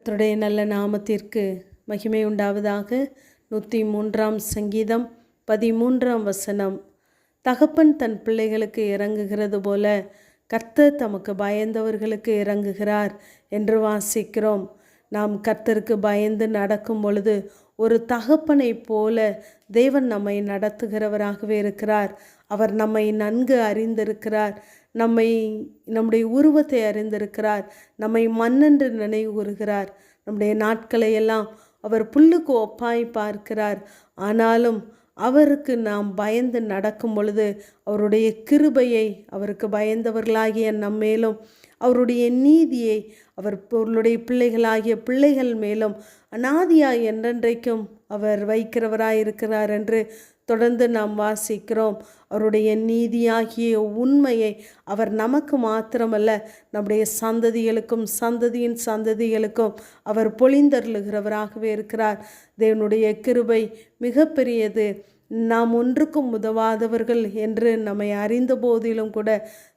கத்தருடைய நல்ல நாமத்திற்கு மகிமை உண்டாவதாக. நூற்றி மூன்றாம் சங்கீதம் பதிமூன்றாம் வசனம். தகப்பன் தன் பிள்ளைகளுக்கு இறங்குகிறது போல கர்த்தர் தமக்கு பயந்தவர்களுக்கு இறங்குகிறார் என்று வாசிக்கிறோம். நாம் கர்த்தருக்கு பயந்து நடக்கும் பொழுது ஒரு தகப்பனைப் போல தேவன் நம்மை நடத்துகிறவராகவே இருக்கிறார். அவர் நம்மை நன்கு அறிந்திருக்கிறார். நம்மை நம்முடைய உருவத்தை அறிந்திருக்கிறார். நம்மை மண்ணென்று நினைவு கூறுகிறார் நம்முடைய நாட்களை எல்லாம் அவர் புல்லுக்கு ஒப்பாய் பார்க்கிறார். ஆனாலும் அவருக்கு நாம் பயந்து நடக்கும் பொழுது அவருடைய கிருபையை அவருக்கு பயந்தவர்களாகிய நம்மேலும் அவருடைய நீதியை அவர் பொருளுடைய பிள்ளைகளாகிய பிள்ளைகள் மேலும் அனாதியாய் என்றென்றைக்கும் அவர் வைக்கிறவராயிருக்கிறார் என்று தொடர்ந்து நாம் வாசிக்கிறோம். அவருடைய நீதியாகிய உண்மையை அவர் நமக்கு மாத்திரமல்ல நம்முடைய சந்ததிகளுக்கும் சந்ததியின் சந்ததிகளுக்கும் அவர் பொழிந்தருளுகிறவராகவே இருக்கிறார். தேவனுடைய கிருபை மிகப்பெரியது. நாம் ஒன்றுக்கும் உதவாதவர்கள் என்று நம்மை அறிந்த போதிலும் கூட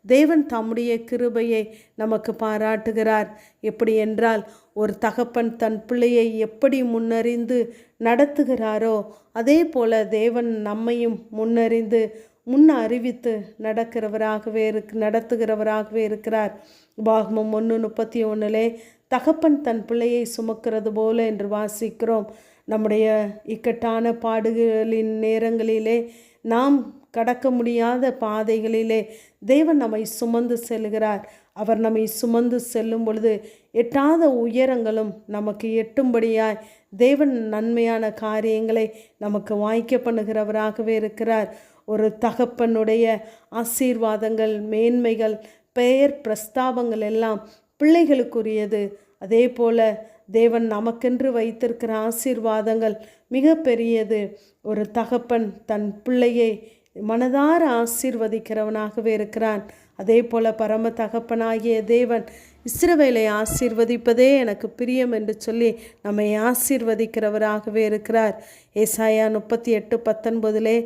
தேவன் தம்முடைய கிருபையை நமக்கு பாராட்டுகிறார். எப்படி என்றால் ஒரு தகப்பன் தன் பிள்ளையை எப்படி முன்னறிந்து நடத்துகிறாரோ அதே போல தேவன் நம்மையும் முன்னறிந்து முன் அறிவித்து நடக்கிறவராகவே இருக்கு நடத்துகிறவராகவே இருக்கிறார். பாகமம் ஒன்று முப்பத்தி ஒன்றிலே தகப்பன் தன் பிள்ளையை சுமக்கிறது போல என்று வாசிக்கிறோம். நம்முடைய இக்கட்டான பாடுகளின் நேரங்களிலே நாம் கடக்க முடியாத பாதைகளிலே தேவன் நம்மை சுமந்து செல்கிறார். அவர் நம்மை சுமந்து செல்லும் பொழுது எட்டாத உயரங்களும் நமக்கு எட்டும்படியாய் தேவன் நன்மையான காரியங்களை நமக்கு வாய்க்க பண்ணுகிறவராகவே இருக்கிறார். ஒரு தகப்பனுடைய ஆசீர்வாதங்கள் மேன்மைகள் பெயர் பிரஸ்தாபங்கள் எல்லாம் பிள்ளைகளுக்குரியது. அதே போல தேவன் நமக்கென்று வைத்திருக்கிற ஆசீர்வாதங்கள் மிக பெரியது ஒரு தகப்பன் தன் பிள்ளையை மனதார ஆசீர்வதிக்கிறவனாகவே இருக்கிறான். அதே போல பரம தகப்பனாகிய தேவன் இஸ்ரவேலை ஆசீர்வதிப்பதே எனக்கு பிரியம் என்று சொல்லி நம்மை ஆசீர்வதிக்கிறவராகவே இருக்கிறார். ஏசாயா முப்பத்தி எட்டு பத்தொன்பதிலே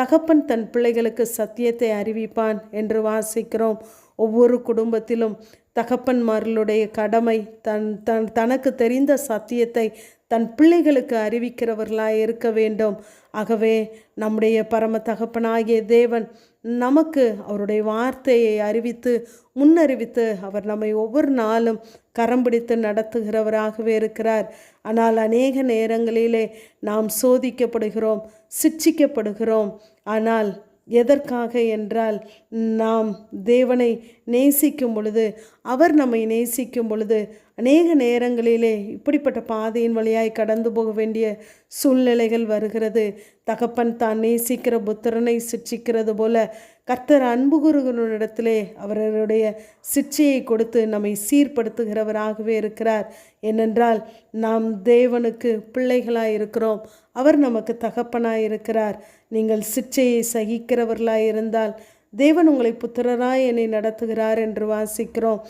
தகப்பன் தன் பிள்ளைகளுக்கு சத்தியத்தை அறிவிப்பான் என்று வாசிக்கிறோம். ஒவ்வொரு குடும்பத்திலும் தகப்பன்மார்களுடைய கடமை தன் தன் தனக்கு தெரிந்த சத்தியத்தை தன் பிள்ளைகளுக்கு அறிவிக்கிறவர்களாக இருக்க வேண்டும். ஆகவே நம்முடைய பரம தகப்பனாகிய தேவன் நமக்கு அவருடைய வார்த்தையை அறிவித்து முன்னறிவித்து அவர் நம்மை ஒவ்வொரு நாளும் கரம் பிடித்து நடத்துகிறவராகவே இருக்கிறார். ஆனால் அநேக நேரங்களிலே நாம் சோதிக்கப்படுகிறோம் சிச்சிக்கப்படுகிறோம். ஆனால் எதற்காக என்றால் நாம் தேவனை நேசிக்கும் பொழுது அவர் நம்மை நேசிக்கும் பொழுது அநேக நேரங்களிலே இப்படிப்பட்ட பாதையின் வழியாய் கடந்து போக வேண்டிய சூழ்நிலைகள் வருகிறது. தகப்பன் தான் நேசிக்கிற புத்திரனை சிட்சிக்கிறது போல கர்த்தர் அன்பு குருகனிடத்திலே அவர்களுடைய சிற்சையை கொடுத்து நம்மை சீர்படுத்துகிறவராகவே இருக்கிறார். ஏனென்றால் நாம் தேவனுக்கு பிள்ளைகளாய் இருக்கிறோம் அவர் நமக்கு தகப்பனாய் இருக்கிறார் நீங்கள் சிச்சையை சகிக்கிறவர்களாய் இருந்தால் தேவன் உங்களை புத்திரராய் என்னை நடத்துகிறார் என்று வாசிக்கிறோம்.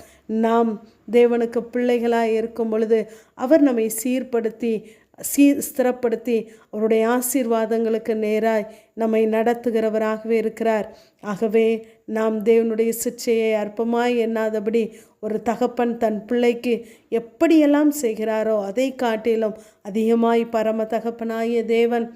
நாம் தேவனுக்கு பிள்ளைகளாய் இருக்கும் பொழுது அவர் நம்மை சீர்படுத்தி சீ ஸ்திரப்படுத்தி அவருடைய ஆசீர்வாதங்களுக்கு நேராய் நம்மை நடத்துகிறவராகவே இருக்கிறார். ஆகவே நாம் தேவனுடைய சிச்சையை அற்பமாய் எண்ணாதபடி ஒரு தகப்பன் தன் பிள்ளைக்கு எப்படியெல்லாம் செய்கிறாரோ அதை காட்டிலும் அதிகமாய் பரம தகப்பனாகிய தேவன்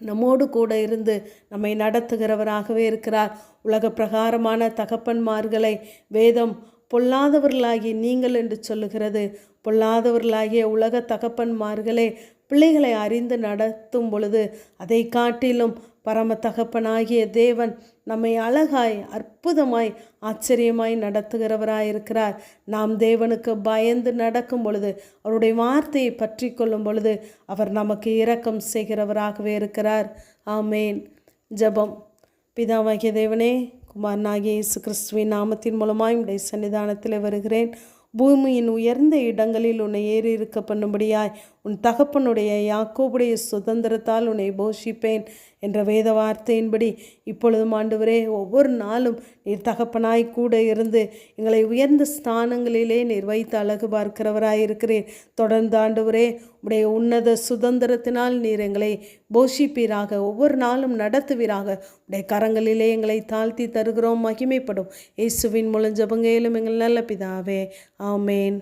நம்மோடு கூட இருந்து நம்மை நடத்துகிறவராகவே இருக்கிறார். உலக பிரகாரமான தகப்பன்மார்களை வேதம் பொல்லாதவர்களாகிய நீங்கள் என்று சொல்லுகிறது. பொல்லாதவர்களாகிய உலக தகப்பன்மார்களே பிள்ளைகளை அறிந்து நடத்தும் பொழுது அதை காட்டிலும் பரம தகப்பனாகிய தேவன் நம்மை அழகாய் அற்புதமாய் ஆச்சரியமாய் நடத்துகிறவராயிருக்கிறார். நாம் தேவனுக்கு பயந்து நடக்கும் பொழுது அவருடைய வார்த்தையை பற்றி கொள்ளும் பொழுது அவர் நமக்கு இரக்கம் செய்கிறவராகவே இருக்கிறார். ஆமேன். ஜபம். பிதாவாகிய தேவனே குமாரனாகிய இயேசு கிறிஸ்துவின் நாமத்தின் மூலமாய் உடைய சன்னிதானத்தில் வருகிறேன். பூமியின் உயர்ந்த இடங்களில் உன்னை ஏறி இருக்க பண்ணும்படியாய் உன் தகப்பனுடைய யாக்கோபுடைய சுதந்திரத்தால் உன்னை போஷிப்பேன். என்ற வேத வார்த்தையின்படி இப்பொழுதும் ஆண்டவரே ஒவ்வொரு நாளும் நீர் தகப்பனாய் கூட இருந்து எங்களை உயர்ந்த ஸ்தானங்களிலே நீர் வைத்து அழகு பார்க்கிறவராய் இருக்கிறேன் தொடர்ந்து ஆண்டவரே உடைய உன்னத சுதந்திரத்தினால் நீர் எங்களை போஷிப்பீராக ஒவ்வொரு நாளும் நடத்துவீராக. உடைய கரங்களிலே எங்களை தாழ்த்தி தருகிறோம் மகிமைப்படும். இயேசுவின் மூலம் ஜபங்கையிலும் எங்கள் நல்ல பிதாவே ஆமேன்.